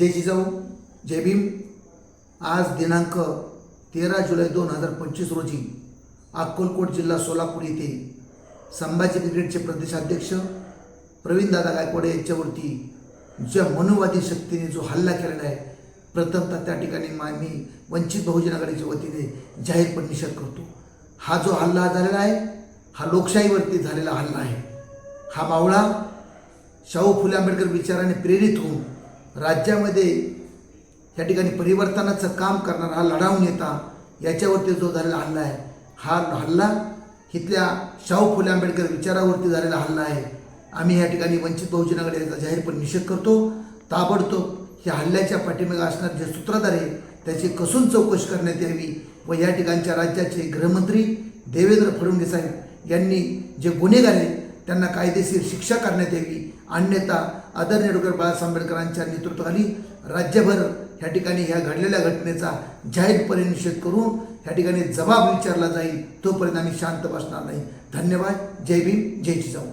जय जिजाऊ जय भीम. आज दिनांक तेरा जुलै दोन हजार पंचवीस रोजी अक्कलकोट जिल्हा सोलापूर येथे संभाजी ब्रिगेडचे प्रदेशाध्यक्ष प्रवीणदादा गायकवाडे यांच्यावरती ज्या मनुवादी शक्तीने जो हल्ला केलेला आहे प्रथमतः त्या ठिकाणी मा मी वंचित बहुजन आघाडीच्या वतीने जाहीरपणे निषेध करतो. हा जो हल्ला झालेला आहे हा लोकशाहीवरती झालेला हल्ला आहे. हा मावळा शाहू फुले आंबेडकर विचाराने प्रेरित होऊन राज्यामध्ये या ठिकाणी परिवर्तनाचं काम करणारा हा लढावून येता याच्यावरती जो झालेला हल्ला आहे हा हल्ला इथल्या शाहू फुले आंबेडकर विचारावरती झालेला हल्ला आहे. आम्ही या ठिकाणी वंचित बहुजन आघाडी याचा जाहीरपणे निषेध करतो. ताबडतोब या हल्ल्याच्या पाठीमागे असणारे जे सूत्रधार आहे त्याची कसून चौकशी करण्यात यावी व या ठिकाणच्या राज्याचे गृहमंत्री देवेंद्र फडणवीस साहेब यांनी जे गुन्हेगार आहेत त्यांना कायदेशीर शिक्षा करण्यात यावी अन्यथा आदरणीय डॉक्टर बाळासाहेब आंबेडकरांच्या नेतृत्वाखाली राज्यभर ह्या ठिकाणी ह्या घडलेल्या घटनेचा जाहीरपणे निषेध करून ह्या ठिकाणी जबाब विचारला जाईल तोपर्यंत आम्ही शांत बसणार नाही. धन्यवाद. जय भीम. जय जिजाऊ.